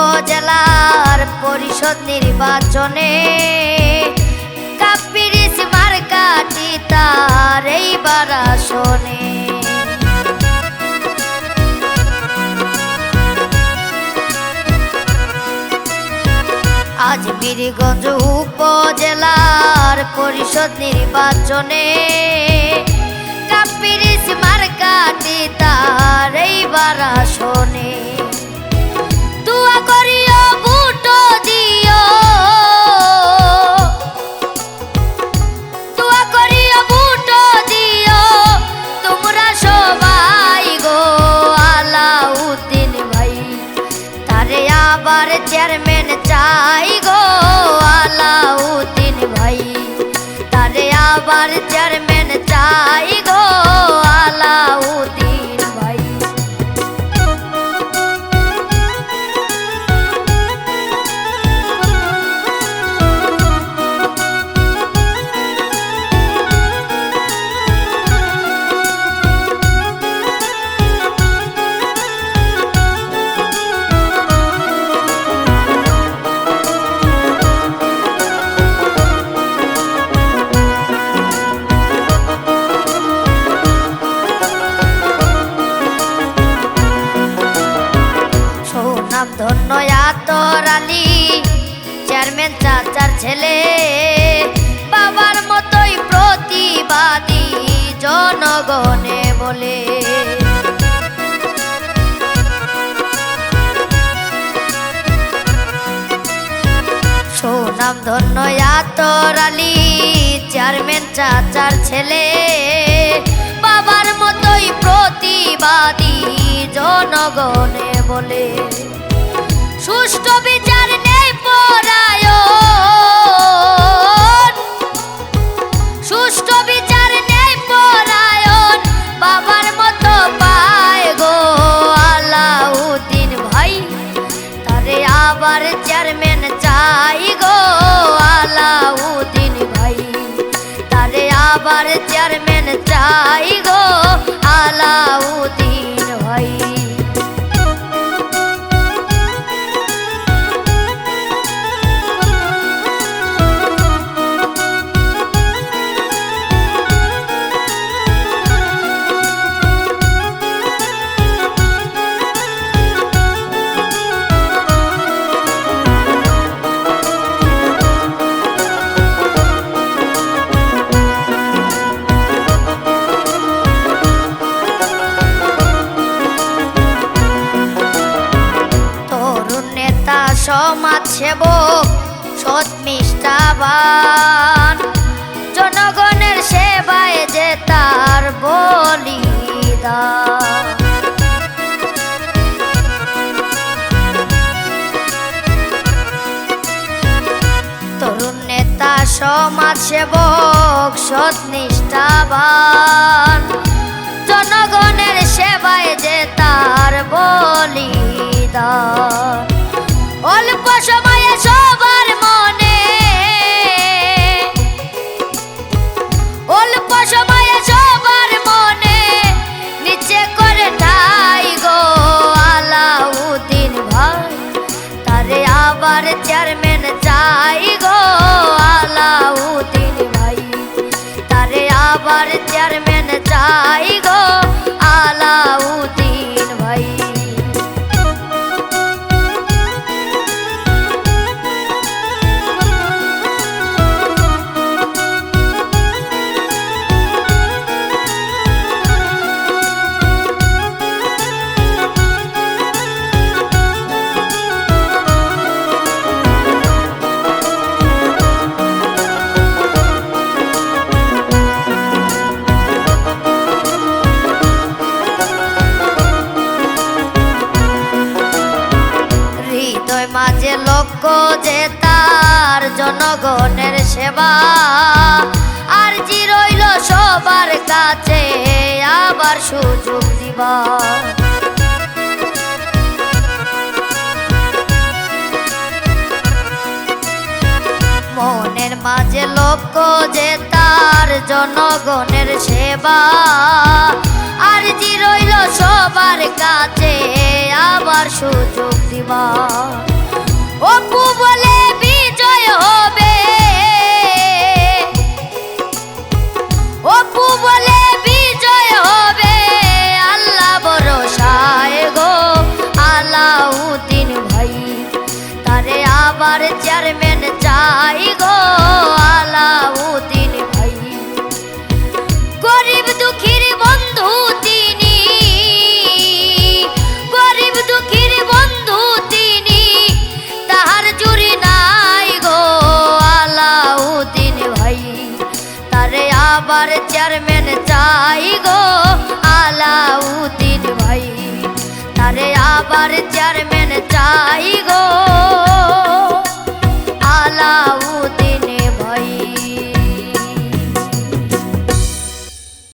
উপজেলার পরিষদ নির্বাচনে কাপিরিস মার্কাটি তার এইবার আসনে। আজমিরগঞ্জ উপজেলার পরিষদ নির্বাচনে কাপিরিস মার্কাটি তার এইবার আসনে। আবার চেয়ারম্যান চাই গো আলাউদ্দিন ভাই। তারে আবার চেয়ারম্যান চাই গো আলাউদ্দিন জনগণে বলে। সৌনাম ধন্য আতর চেয়ারম্যান চাচার ছেলে। বাবার মতোই প্রতিবাদী জনগণে বলে। আবার চেয়ারম্যান চাই গো আলাউদ্দিন ভাই। সেবক, সৎ জনগণের সেবায় যে তার বলিদান। তরুণ নেতা, সমাজ সেবক, সৎ নিষ্ঠাবান। জনগণের সেবায় যে তার বলিদান। আবার চেয়ারম্যান চাই গো আলাউদ্দিন ভাই। তারে আবার চেয়ারম্যান চাই গো আলাউদ্দিন তার জনগণের সেবা, আর জি রইল সবার কাছে, আবার সুযোগ দিবা। মনের মাঝে লক্ষ্য যে তার জনগণের সেবা, আর জি রইল সবার কাছে, আবার সুযোগ দিবা। আবার চেয়ারম্যান চাই গো আলাউদ্দিন ভাই। গরিব দুঃখীর বন্ধু তিনি, গরিব দুঃখীর বন্ধু তিনি, তাহার জুড়ি নাই গো আলাউদ্দিন ভাই। তারে আবার চেয়ারম্যান চাই গো আলাউদ্দিন ভাই। তারে আবার চেয়ারম্যান চাই